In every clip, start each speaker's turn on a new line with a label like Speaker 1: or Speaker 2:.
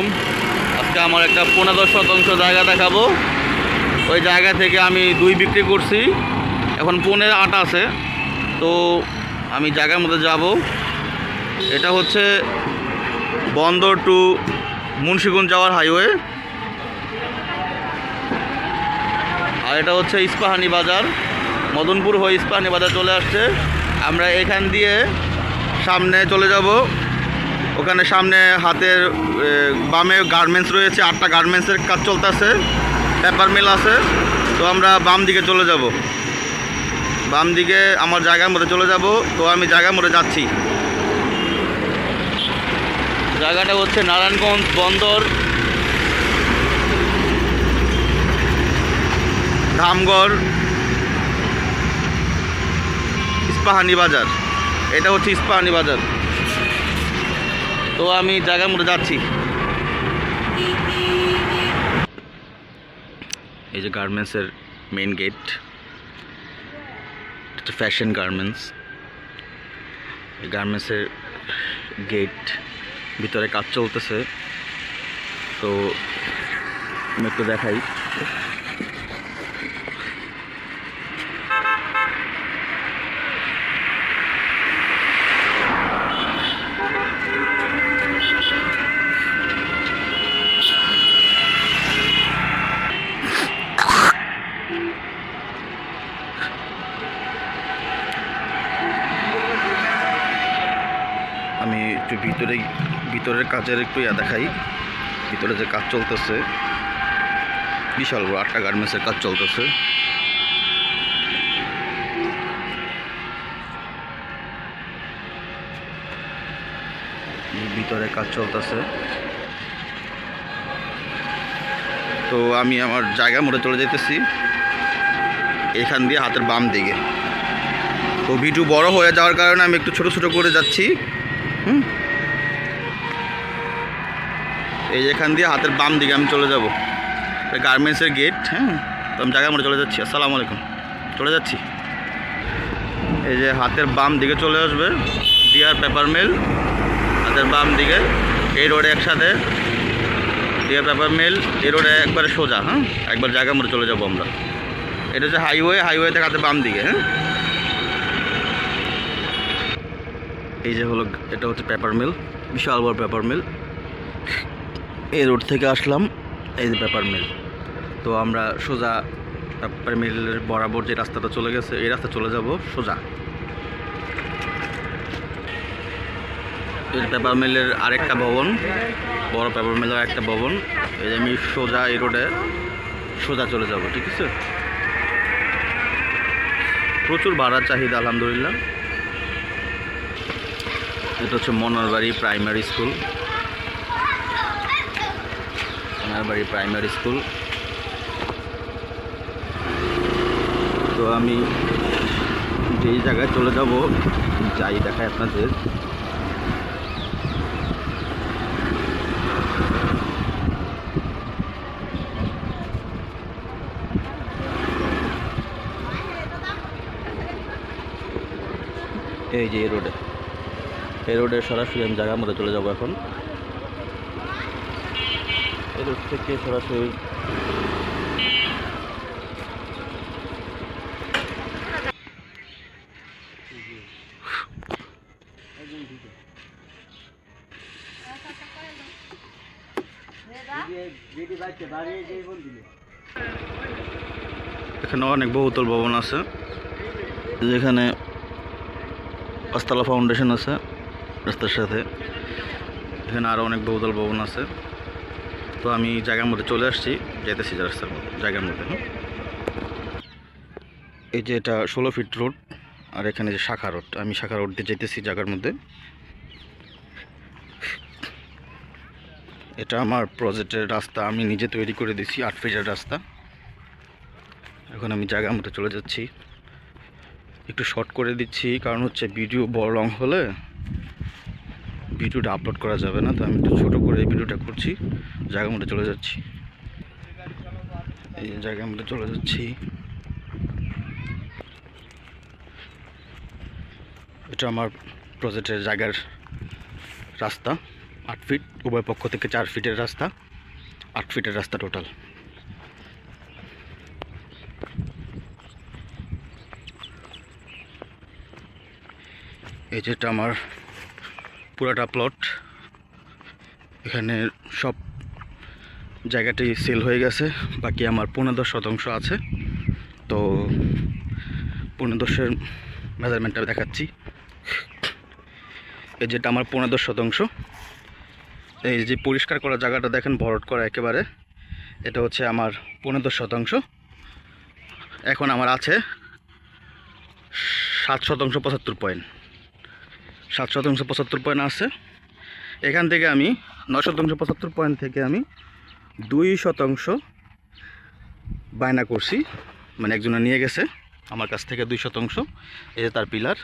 Speaker 1: আলাইকুম। আজকে আমার একটা পনেরো শতাংশ জায়গা দেখাবো। ওই জায়গা থেকে আমি দুই বিক্রি করছি। এখন পনেরো আটা আছে। তো আমি জায়গার মধ্যে যাব। এটা হচ্ছে বন্দর টু মুন্সিগঞ্জ যাওয়ার হাইওয়ে। আর এটা হচ্ছে ইস্পাহানি বাজার। মদনপুর হয়ে ইস্পাহানি বাজার চলে আসছে। আমরা এখান দিয়ে সামনে চলে যাব। ওখানে সামনে হাতের বামে গার্মেন্টস রয়েছে, আটটা গার্মেন্টসের কাজ চলতেছে পেপার মিল আছে। তো আমরা বাম দিকে চলে যাব। বাম দিকে আমার জায়গার মধ্যে চলে যাব। তো আমি জায়গার মধ্যে যাচ্ছি। জায়গাটা হচ্ছে নারায়ণগঞ্জ বন্দর। ধামগড়। ইস্পাহানি বাজার। এটা হচ্ছে ইস্পাহানি বাজার। তো আমি জায়গার মধ্যে যাচ্ছি। এই যে গার্মেন্টসের মেন গেট এটা ফ্যাশন গার্মেন্টস গার্মেন্টসের গেট ভিতরে কাজ চলতেছে। তো আমি একটু দেখাই। আমি একটু ভিতরে, ভিতরের কাজের একটু ইয়া দেখাই। ভিতরে যে কাজ চলতেছে। বিশাল বড় আটটা গার্মেন্টসের কাজ চলতেছে। ভিতরে কাজ চলতেছে। তো আমি আমার জায়গা মোড়ে চলে যেতেছি এখান দিয়ে হাতের বাম দিকে। তো ভিডিও বড় হয়ে যাওয়ার কারণে আমি একটু ছোট ছোট করে যাচ্ছি। হুম। এই যে এখান দিয়ে হাতের বাম দিকে আমি চলে যাব। গার্মেন্টসের গেট হ্যাঁ? তো আমি জায়গার মধ্যে চলে যাচ্ছি। আসসালামু আলাইকুম। চলে যাচ্ছি। এই যে হাতের বাম দিকে চলে আসবে ডিয়ার পেপার মিল হাতের বাম দিকে এই রোডে একসাথে ডিয়ার পেপার মিল এই রোডে একবারে সোজা হ্যাঁ? একবার জায়গা মধ্যে চলে যাব আমরা। এটা হচ্ছে হাইওয়ে হাইওয়ে থেকে হাতের বাম দিকে হ্যাঁ? এই যে হলো, এটা হচ্ছে পেপার মিল বিশাল বড় পেপার মিল এই রোড থেকে আসলাম, এই যে পেপার মিল তো আমরা সোজা পেপার মিলের বরাবর যে রাস্তাটা চলে গেছে, এই রাস্তা চলে যাব সোজা। এই পেপার মিলের আরেকটা ভবন, বড় পেপার মিলের একটা ভবন। এই যে আমি সোজা এই রোডে সোজা চলে যাব, ঠিক আছে? প্রচুর ভাড়ার চাহিদা, আলহামদুলিল্লাহ। এটা হচ্ছে Monarbari primary school. Monorbari primary school. তো আমি যেই জায়গায় চলে যাব, যাই দেখায় আপনাদের। এই যে রোডে। এই রোডে সরাসরি আমি জায়গার মধ্যে চলে যাব এখন। এই রোড থেকে সরাসরি এখানে অনেক বহুতল ভবন আছে। যেখানে পাঁচতলা ফাউন্ডেশন আছে। রাস্তার সাথে। এখানে আরও অনেক বহুতল ভবন আছে। তো আমি জায়গার মধ্যে চলে আসছি যেতেছি রাস্তার মধ্যে, জায়গার মধ্যে হ্যাঁ এই যে এটা ষোলো ফিট রোড আর এখানে যে শাখা রোড আমি শাখা রোড দিয়ে যেতেছি জায়গার মধ্যে। এটা আমার প্রজেক্টের রাস্তা, আমি নিজে তৈরি করে দিয়েছি, আট ফিটের রাস্তা। এখন আমি জায়গার মধ্যে চলে যাচ্ছি। একটু শর্ট করে দিচ্ছি, কারণ হচ্ছে ভিডিও বড় লং হলে ভিডিওটা আপলোড করা যাবে না, তো আমি একটু ছোটো করে এই ভিডিওটা করছি। জায়গার মধ্যে চলে যাচ্ছি। এই জায়গার মধ্যে চলে যাচ্ছি। এটা আমার প্রজেক্টের জায়গার রাস্তা, আট ফিট উভয় পক্ষ থেকে চার ফিটের রাস্তা, আট ফিটের রাস্তা টোটাল এই যেটা আমার পুরাটা প্লট এখানে সব জায়গাটি সেল হয়ে গেছে, বাকি আমার পনেরো শতাংশ আছে। তো পনেরো দশের মেজারমেন্টটা দেখাচ্ছি। এই যেটা আমার পনেরো শতাংশ, এই যে পরিষ্কার করা জায়গাটা দেখেন, ভরট করা একেবারে। এটা হচ্ছে আমার পনেরো শতাংশ। এখন আমার আছে সাত শতাংশ পঁচাত্তর পয়েন্ট সাত শতাংশ পঁচাত্তর পয়েন্ট আছে। এখান থেকে আমি নয় শতাংশ পঁচাত্তর পয়েন্ট থেকে আমি দুই শতাংশ বায়না করছি। মানে একজনে নিয়ে গেছে, আমার কাছ থেকে দুই শতাংশ, এই যে তার পিলার।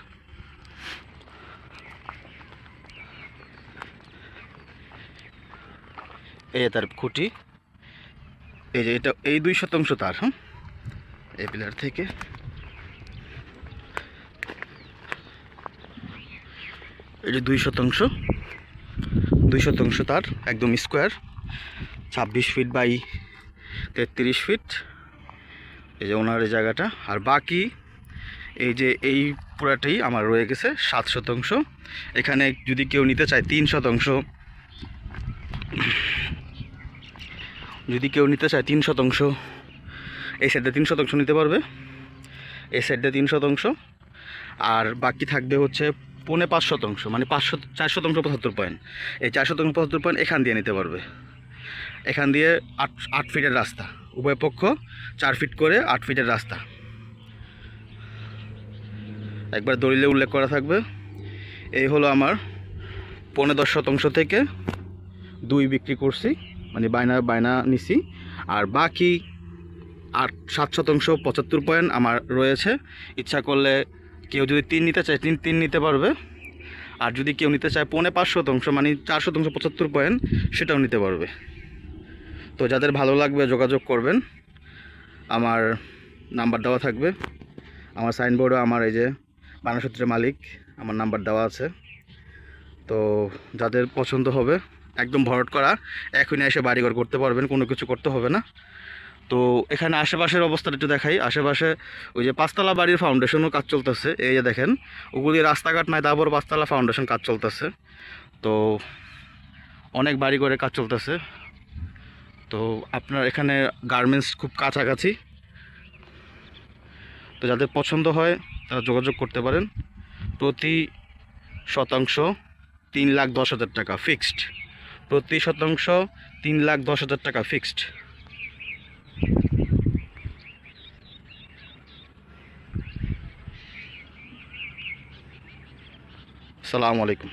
Speaker 1: এই যে তার খুঁটি। এই যে এটা, এই দুই শতাংশ তার হ্যাঁ? এই পিলার থেকে। এই যে দুই শতাংশ। দুই শতাংশ তার, একদম স্কোয়ার ছাব্বিশ ফিট বাই তেত্রিশ ফিট এই যে ওনার এই জায়গাটা। আর বাকি এই যে এই পুরাটাই আমার রয়ে গেছে সাত শতাংশ। এখানে যদি কেউ নিতে চায় তিন শতাংশ। যদি কেউ নিতে চায় তিন শতাংশ। এই সাইডে তিন শতাংশ নিতে পারবে। এই সাইডে তিন শতাংশ। আর বাকি থাকবে হচ্ছে পৌনে পাঁচ শতাংশ মানে পাঁচ শত, চার শতাংশ পঁচাত্তর পয়েন্ট এই চার শতাংশ পঁচাত্তর পয়েন্ট এখান দিয়ে নিতে পারবে। এখান দিয়ে আট আট ফিটের রাস্তা। উভয় পক্ষ চার ফিট করে আট ফিটের রাস্তা। একবার দলিলে উল্লেখ করা থাকবে। এই হলো আমার পনেরো দশ শতাংশ থেকে দুই বিক্রি করছি মানে বায়না বায়না নিছি। আর বাকি আট, সাত শতাংশ পঁচাত্তর পয়েন্ট আমার রয়েছে। ইচ্ছা করলে কেউ যদি তিন নিতে চায়, তিন তিন নিতে পারবে। আর যদি কেউ নিতে চায় পৌনে পাঁচ শতাংশ মানে চার শতাংশ, পঁচাত্তর পয়েন্ট, সেটাও নিতে পারবে। তো যাদের ভালো লাগবে, যোগাযোগ করবেন। আমার নাম্বার দেওয়া থাকবে। আমার সাইনবোর্ডও আমার এই যে বানাসূত্রের মালিক, আমার নাম্বার দেওয়া আছে। তো যাদের পছন্দ হবে, একদম ভরট করা, এখনই এসে বাড়িঘর করতে পারবেন, কোনো কিছু করতে হবে না। তো এখানে আশেপাশের অবস্থাটা একটু দেখাই। আশেপাশে ওই যে পাঁচতলা বাড়ির ফাউন্ডেশনও কাজ চলতেছে। এই যে দেখেন, ওগুলি রাস্তাঘাট নাই তারপর পাঁচতলা ফাউন্ডেশন কাজ চলতেছে। তো অনেক বাড়ি করে কাজ চলতেছে। তো আপনার এখানে গার্মেন্টস খুব কাছাকাছি। তো যাদের পছন্দ হয়, তারা যোগাযোগ করতে পারেন। প্রতি শতাংশ তিন লাখ দশ হাজার টাকা ফিক্সড প্রতি শতাংশ তিন লাখ দশ হাজার টাকা ফিক্সড সালামু আলাইকুম।